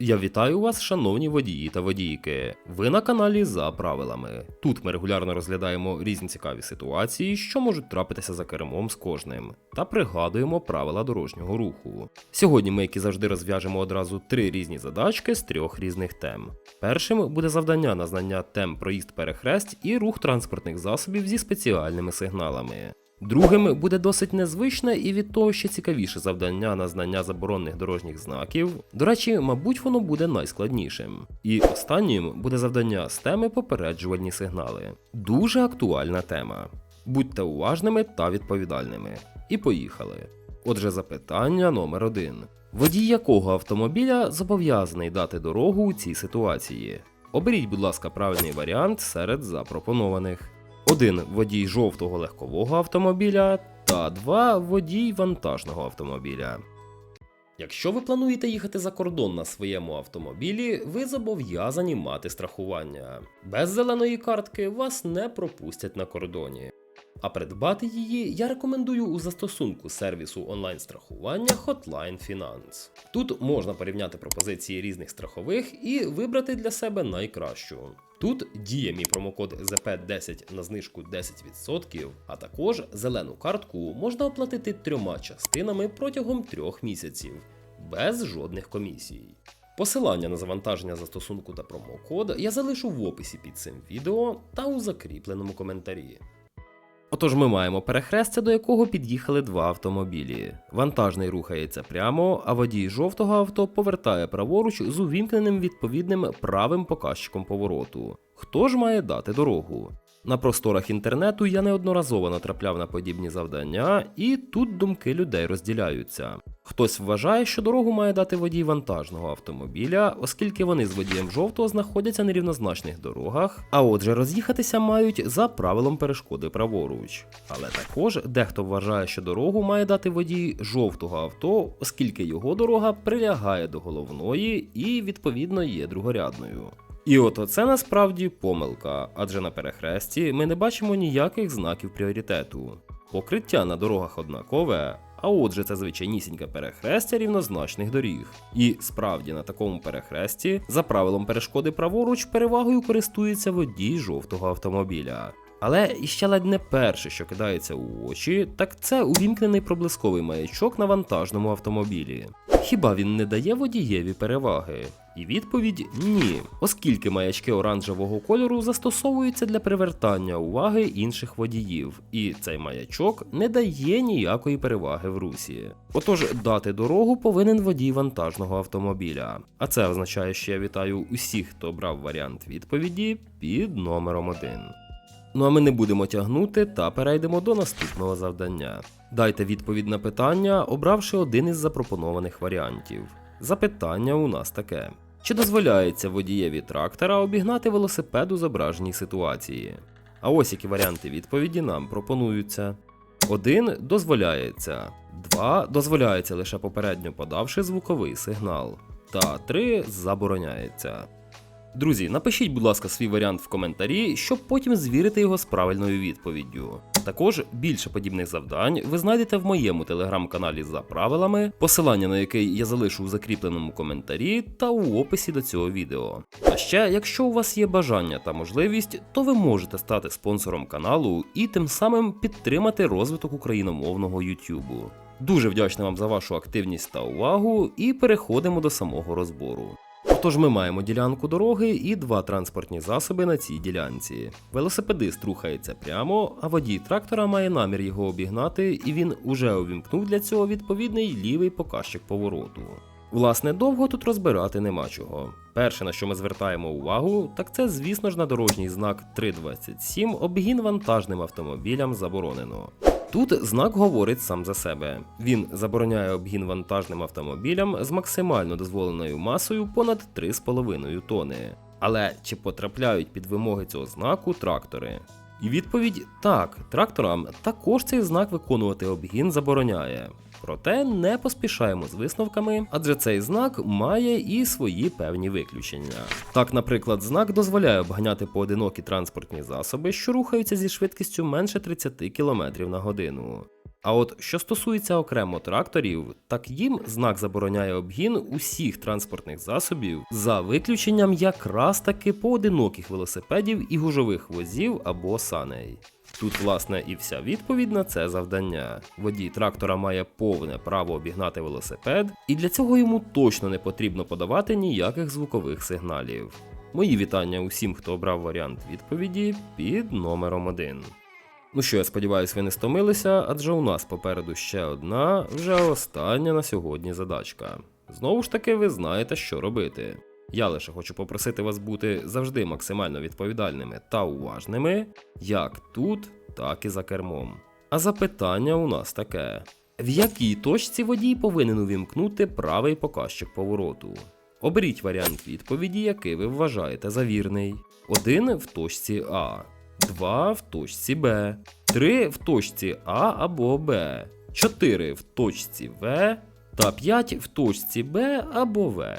Я вітаю вас, шановні водії та водійки. Ви на каналі за правилами. Тут ми регулярно розглядаємо різні цікаві ситуації, що можуть трапитися за кермом з кожним, та пригадуємо правила дорожнього руху. Сьогодні ми, як і завжди, розв'яжемо одразу три різні задачки з трьох різних тем. Першим буде завдання на знання тем проїзд перехресть і рух транспортних засобів зі спеціальними сигналами. Другим буде досить незвичне і від того ще цікавіше завдання на знання заборонених дорожніх знаків. До речі, мабуть, воно буде найскладнішим. І останнім буде завдання з теми попереджувальні сигнали. Дуже актуальна тема. Будьте уважними та відповідальними. І поїхали. Отже, запитання номер один. Водій якого автомобіля зобов'язаний дати дорогу у цій ситуації? Оберіть, будь ласка, правильний варіант серед запропонованих. 1 водій жовтого легкового автомобіля та два водій вантажного автомобіля. Якщо ви плануєте їхати за кордон на своєму автомобілі, ви зобов'язані мати страхування. Без зеленої картки вас не пропустять на кордоні. А придбати її я рекомендую у застосунку сервісу онлайн-страхування Hotline Finance. Тут можна порівняти пропозиції різних страхових і вибрати для себе найкращу. Тут діє мій промокод ZP10 на знижку 10%, а також зелену картку можна оплатити трьома частинами протягом трьох місяців, без жодних комісій. Посилання на завантаження застосунку та промокод я залишу в описі під цим відео та у закріпленому коментарі. Отож, ми маємо перехрестя, до якого під'їхали два автомобілі. Вантажний рухається прямо, а водій жовтого авто повертає праворуч з увімкненим відповідним правим показчиком повороту. Хто ж має дати дорогу? На просторах інтернету я неодноразово натрапляв на подібні завдання, і тут думки людей розділяються. Хтось вважає, що дорогу має дати водій вантажного автомобіля, оскільки вони з водієм жовтого знаходяться на рівнозначних дорогах, а отже роз'їхатися мають за правилом перешкоди праворуч. Але також дехто вважає, що дорогу має дати водій жовтого авто, оскільки його дорога прилягає до головної і відповідно є другорядною. І от оце насправді помилка, адже на перехресті ми не бачимо ніяких знаків пріоритету. Покриття на дорогах однакове, а отже, це звичайнісіньке перехрестя рівнозначних доріг. І справді на такому перехресті, за правилом перешкоди праворуч, перевагою користується водій жовтого автомобіля. Але іще ледь не перше, що кидається у очі, так це увімкнений проблисковий маячок на вантажному автомобілі. Хіба він не дає водієві переваги? І відповідь ні, оскільки маячки оранжевого кольору застосовуються для привертання уваги інших водіїв, і цей маячок не дає ніякої переваги в русі. Отож, дати дорогу повинен водій вантажного автомобіля. А це означає, що я вітаю усіх, хто обрав варіант відповіді під номером 1. Ну а ми не будемо тягнути та перейдемо до наступного завдання. Дайте відповідь на питання, обравши один із запропонованих варіантів. Запитання у нас таке: чи дозволяється водієві трактора обігнати велосипед у зображеній ситуації? А ось які варіанти відповіді нам пропонуються. 1 дозволяється, 2 дозволяється лише попередньо подавши звуковий сигнал, та 3 забороняється. Друзі, напишіть, будь ласка, свій варіант в коментарі, щоб потім звірити його з правильною відповіддю. Також більше подібних завдань ви знайдете в моєму телеграм-каналі за правилами, посилання на який я залишу у закріпленому коментарі та у описі до цього відео. А ще, якщо у вас є бажання та можливість, то ви можете стати спонсором каналу і тим самим підтримати розвиток україномовного YouTube. Дуже вдячний вам за вашу активність та увагу, і переходимо до самого розбору. Отож, ми маємо ділянку дороги і два транспортні засоби на цій ділянці. Велосипедист рухається прямо, а водій трактора має намір його обігнати, і він уже увімкнув для цього відповідний лівий показчик повороту. Власне, довго тут розбирати нема чого. Перше, на що ми звертаємо увагу, так це, звісно ж, на дорожній знак 327 обгін вантажним автомобілям заборонено. Тут знак говорить сам за себе. Він забороняє обгін вантажним автомобілям з максимально дозволеною масою понад 3,5 тони. Але чи потрапляють під вимоги цього знаку трактори? І відповідь так, тракторам також цей знак виконувати обгін забороняє. Проте не поспішаємо з висновками, адже цей знак має і свої певні виключення. Так, наприклад, знак дозволяє обганяти поодинокі транспортні засоби, що рухаються зі швидкістю менше 30 км на годину. А от що стосується окремо тракторів, так їм знак забороняє обгін усіх транспортних засобів за виключенням якраз таки поодиноких велосипедів і гужових возів або саней. Тут, власне, і вся відповідь на це завдання. Водій трактора має повне право обігнати велосипед, і для цього йому точно не потрібно подавати ніяких звукових сигналів. Мої вітання усім, хто обрав варіант відповіді під номером 1. Ну що, я сподіваюся, ви не стомилися, адже у нас попереду ще одна, вже остання на сьогодні задачка. Знову ж таки, ви знаєте, що робити. Я лише хочу попросити вас бути завжди максимально відповідальними та уважними, як тут, так і за кермом. А запитання у нас таке: в якій точці водій повинен увімкнути правий показчик повороту? Оберіть варіант відповіді, який ви вважаєте за вірний. Один в точці А, два в точці Б, три в точці А або Б, чотири в точці В та 5 в точці Б або В.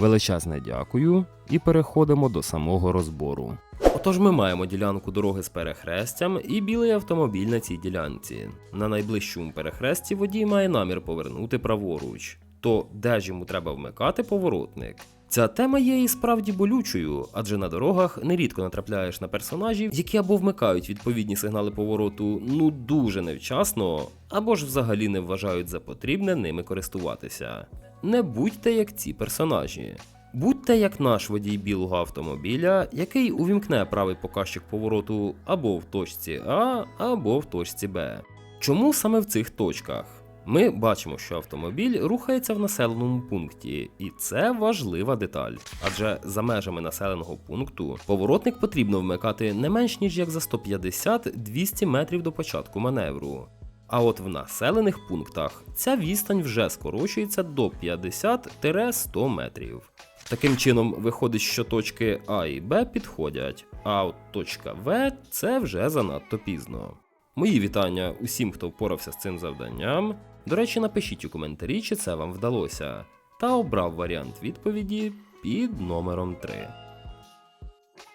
Величезне дякую і переходимо до самого розбору. Отож, ми маємо ділянку дороги з перехрестям і білий автомобіль на цій ділянці. На найближчому перехресті водій має намір повернути праворуч. То де ж йому треба вмикати поворотник? Ця тема є і справді болючою, адже на дорогах нерідко натрапляєш на персонажів, які або вмикають відповідні сигнали повороту ну дуже невчасно, або ж взагалі не вважають за потрібне ними користуватися. Не будьте як ці персонажі. Будьте як наш водій білого автомобіля, який увімкне правий показчик повороту або в точці А, або в точці Б. Чому саме в цих точках? Ми бачимо, що автомобіль рухається в населеному пункті, і це важлива деталь. Адже за межами населеного пункту поворотник потрібно вмикати не менш ніж як за 150-200 метрів до початку маневру. А от в населених пунктах ця відстань вже скорочується до 50-100 метрів. Таким чином, виходить, що точки А і Б підходять, а от точка В це вже занадто пізно. Мої вітання усім, хто впорався з цим завданням. До речі, напишіть у коментарі, чи це вам вдалося, та обрав варіант відповіді під номером 3.